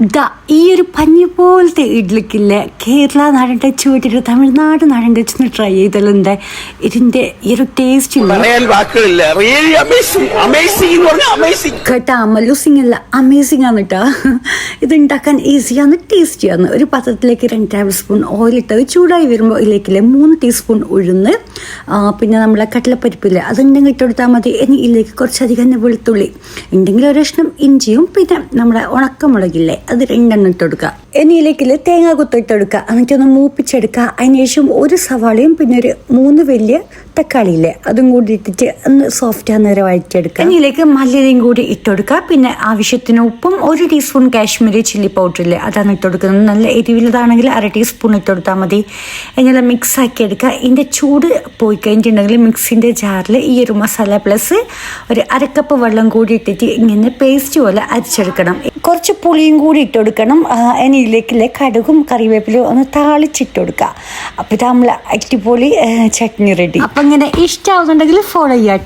ദാ ഈ ഒരു പഞ്ഞി പോലത്തെ ഇഡ്ലിക്കില്ല? കേരള നാടൻ ടച്ച് വിട്ടിട്ട് തമിഴ്നാട് നാടൻ ടച്ച് ഒന്ന് ട്രൈ ചെയ്തല്ലോ ഇതിന്റെ ഈ ഒരു ടേസ്റ്റ് കേട്ടാ മല്ലൂസിങ് അല്ല അമേസിംഗ് ആണ് കേട്ടാ ഇത് ഉണ്ടാക്കാൻ ഈസിയാണ് ടേസ്റ്റിയാണ് ഒരു പാത്രത്തിലേക്ക് രണ്ട് ടേബിൾ സ്പൂൺ ഓയിൽ ഇട്ട് ചൂടായി വരുമ്പോൾ ഇതിലേക്കില്ലേ മൂന്ന് ടീസ്പൂൺ ഉഴുന്ന് പിന്നെ നമ്മളെ കടലപ്പരിപ്പില്ലേ? അതുണ്ടെങ്കിൽ ഇട്ടുകൊടുത്താൽ മതി. ഇനി ഇതിലേക്ക് കുറച്ചധികം തന്നെ വെളുത്തുള്ളി. ഉണ്ടെങ്കിൽ ഒരു കഷ്ണം ഇഞ്ചിയും പിന്നെ നമ്മുടെ ഉണക്കമുളകില്ലേ അത് രണ്ടെണ്ണം ഇട്ടെടുക്കുക ഇനി ഇതിലേക്കില്ലേ തേങ്ങ കുത്തിട്ടെടുക്കുക എന്നിട്ടൊന്ന് മൂപ്പിച്ചെടുക്കുക. അതിനുശേഷം ഒരു സവാളയും പിന്നെ ഒരു മൂന്ന് വലിയ തക്കാളി ഇല്ലേ അതും കൂടി ഇട്ടിട്ട് ഒന്ന് സോഫ്റ്റ് ആകുന്നേരം വഴറ്റിയെടുക്കുക. ഇനി മല്ലിയും കൂടി ഇട്ടെടുക്കുക പിന്നെ ആവശ്യത്തിന് ഉപ്പും ഒരു ടീസ്പൂൺ കാശ്മീരി ചില്ലി പൗഡർ ഇല്ലേ അതാണ് ഇട്ടുകൊടുക്കുന്നത് നല്ല എരിവിലതാണെങ്കിൽ അര ടീസ്പൂൺ ഇട്ടുകൊടുത്താൽ മതി. എന്നെല്ലാം മിക്സ് ആക്കി എടുക്കുക. ഇതിന്റെ ചൂട് പോയി കഴിഞ്ഞിട്ടുണ്ടെങ്കിൽ മിക്സിന്റെ ജാറിൽ ഈ ഒരു മസാല പ്ലസ് ഒരു അരക്കപ്പ് വെള്ളം കൂടി ഇട്ടിട്ട് ഇങ്ങനെ പേസ്റ്റ് പോലെ അരിച്ചെടുക്കണം. കുറച്ച് പുളിയും കൂടി ഇട്ട് കൊടുക്കണം. ഇതിലേക്കില്ലേ കടുകും കറിവേപ്പിലും ഒന്ന് താളിച്ചിട്ട് കൊടുക്കുക. അപ്പോൾ നമ്മൾ ആ, ചട്നി റെഡി അപ്പം ഇങ്ങനെ ഇഷ്ടമാവുന്നുണ്ടെങ്കിൽ ഫോളോ ചെയ്യാം.